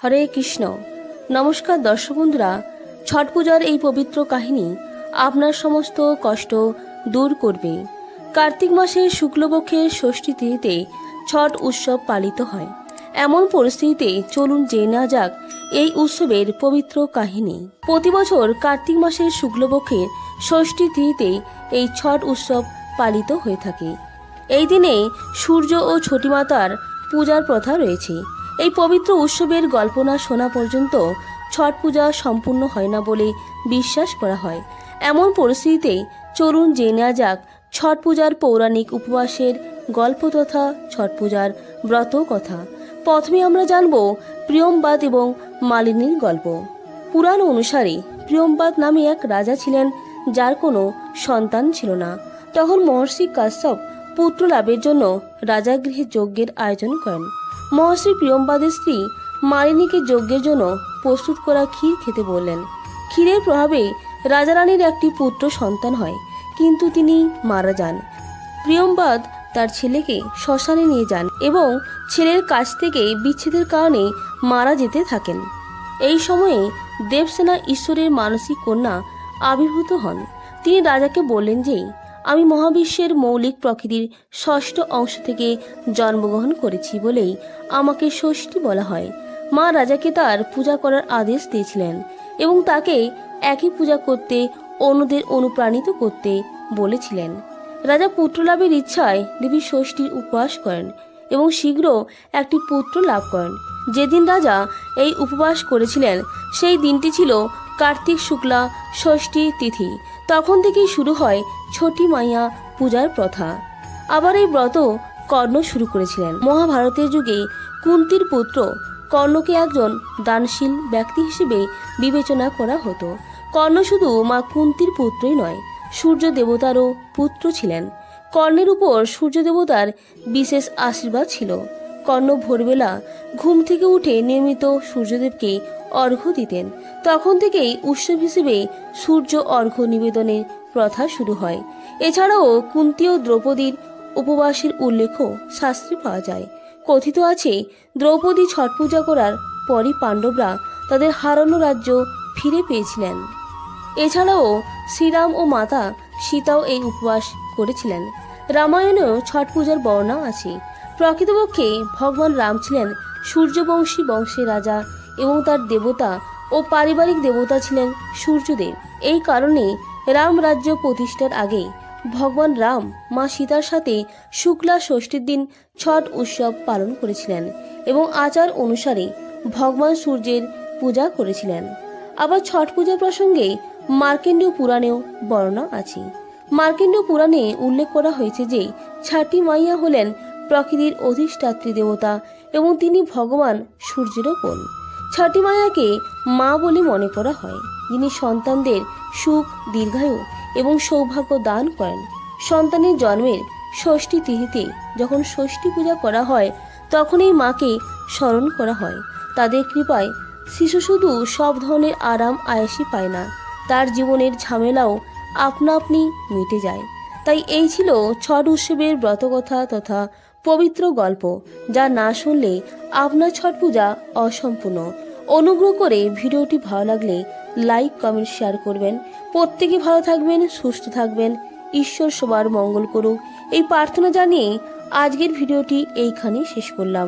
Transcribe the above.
হরে কৃষ্ণ। নমস্কার দর্শক বন্ধুরা, ছট পূজার এই পবিত্র কাহিনী আপনার সমস্ত কষ্ট দূর করবে। কার্তিক মাসের শুক্লপক্ষের ষষ্ঠী তিথিতে ছট উৎসব পালিত হয়। এমন পরিস্থিতিতে চলুন জেনে নেওয়া যাক এই উৎসবের পবিত্র কাহিনী। প্রতি বছর কার্তিক মাসের শুক্লপক্ষের ষষ্ঠী তিথিতে এই ছট উৎসব পালিত হয়ে থাকে। এই দিনে সূর্য ও ছটি মাতার পূজার প্রথা রয়েছে। পবিত্র উৎসবের গল্প না শোনা পর্যন্ত ছট পূজা সম্পূর্ণ হয় না বলে বিশ্বাস করা হয়। এমন পরিস্থিতিতে চলুন জেনে যাক ছট পূজার পৌরাণিক উপবাসের গল্প তথা ছট পূজার ব্রত কথা। প্রথমে আমরা জানব প্রিয়মবাদ এবং মালিনীর গল্প। পুরাণ অনুসারে প্রিয়মবাদ নামে এক রাজা ছিলেন যার কোনো সন্তান ছিল না। তখন মহর্ষি কাশ্যপ পুত্র লাভের জন্য রাজাগৃহে যজ্ঞের আয়োজন করেন। মহর্ষি প্রিয়মবাদের স্ত্রী মালিনীকে যজ্ঞের জন্য প্রস্তুত করা ক্ষীর খেতে বললেন। ক্ষীরের প্রভাবে রাজারানীর একটি পুত্র সন্তান হয়, কিন্তু তিনি মারা যান। প্রিয়ম্বাদ তার ছেলেকে শ্মশানে নিয়ে যান এবং ছেলের কাছ থেকে বিচ্ছেদের কারণে মারা যেতে থাকেন। এই সময়ে দেবসেনা ঈশ্বরের মানসিক কন্যা আবির্ভূত হন। তিনি রাজাকে বললেন যে আমি মহাবিশ্বের মৌলিক প্রকৃতির ষষ্ঠ অংশ থেকে জন্মগ্রহণ করেছি বলেই আমাকে ষষ্ঠী বলা হয়। মা রাজাকে তার পূজা করার আদেশ দিয়েছিলেন এবং তাকে একই পূজা করতে, অন্যদের অনুপ্রাণিত করতে বলেছিলেন। রাজা পুত্রলাভের ইচ্ছায় দেবী ষষ্ঠীর উপবাস করেন এবং শীঘ্র একটি পুত্র লাভ করেন। যেদিন রাজা এই উপবাস করেছিলেন, সেই দিনটি ছিল কার্তিক শুক্লা, ষষ্ঠী তিথি। তখন থেকেই শুরু হয় ছটি মাইয়া পূজার প্রথা। আবার এই ব্রত কর্ণ শুরু করেছিলেন। মহাভারতের যুগে কুন্তির পুত্র কর্ণকে একজন দানশীল ব্যক্তি হিসেবে বিবেচনা করা হতো। কর্ণ শুধু মা কুন্তির পুত্রই নয়, সূর্য দেবতারও পুত্র ছিলেন। কর্ণের উপর সূর্য দেবতার বিশেষ আশীর্বাদ ছিল। কর্ণ ভোরবেলা ঘুম থেকে উঠে নিয়মিত সূর্যদেবকে অর্ঘ্য দিতেন। তখন থেকেই উৎসব হিসেবে সূর্য অর্ঘ্য নিবেদনের প্রথা শুরু হয়। এছাড়াও কুন্তি ও দ্রৌপদীর উপবাসের উল্লেখও শাস্ত্রে পাওয়া যায়। কথিত আছে, দ্রৌপদী ছট পূজা করার পরই পাণ্ডবরা তাদের হারানো রাজ্য ফিরে পেয়েছিলেন। এছাড়াও শ্রীরাম ও মাতা সীতাও এই উপবাস করেছিলেন। রামায়ণেও ছট পূজার বর্ণনা আছে। প্রকৃতপক্ষে ভগবান রাম ছিলেন সূর্যবংশী বংশের রাজা এবং তার দেবতা ও পারিবারিক দেবতা ছিলেন সূর্যদেব। এই কারণে রাম রাজ্য প্রতিষ্ঠার আগে ভগবান রাম মা সীতার সাথে শুক্লা ষষ্ঠীর দিন ছট উৎসব পালন করেছিলেন এবং আচার অনুসারে ভগবান সূর্যের পূজা করেছিলেন। আবার ছট পূজা প্রসঙ্গে মার্কেন্ডীয় পুরাণেও বর্ণনা আছে। মার্কেন্ডীয় পুরাণে উল্লেখ করা হয়েছে যে ছাটি মাইয়া হলেন প্রকৃতির অধিষ্ঠাত্রী দেবতা এবং তিনি ভগবান সূর্যেরও বোন। ছাটি মায়াকে মা বলে মনে করা হয়। যিনি সন্তানদের সুখ, দীর্ঘায়ু এবং সৌভাগ্য দান করেন। সন্তানের জন্মের ষষ্ঠী তিথিতে যখন ষষ্ঠী পূজা করা হয় তখন এই মাকে স্মরণ করা হয়। তাদের কৃপায় শিশু শুধু সব ধরনের আরাম আয়াসই পায় না। তার জীবনের ঝামেলাও আপনা আপনি মিটে যায়। তাই এই ছিল ছট উৎসবের ব্রতকথা তথা পবিত্র গল্প, যা না শুনলে আপনার ছট পূজা অসম্পূর্ণ। অনুগ্রহ করে ভিডিওটি ভালো লাগলে লাইক, কমেন্ট, শেয়ার করবেন। প্রত্যেকে ভালো থাকবেন, সুস্থ থাকবেন। ঈশ্বর সবার মঙ্গল করুক। এই প্রার্থনা জানিয়ে আজকের ভিডিওটি এইখানেই শেষ করলাম।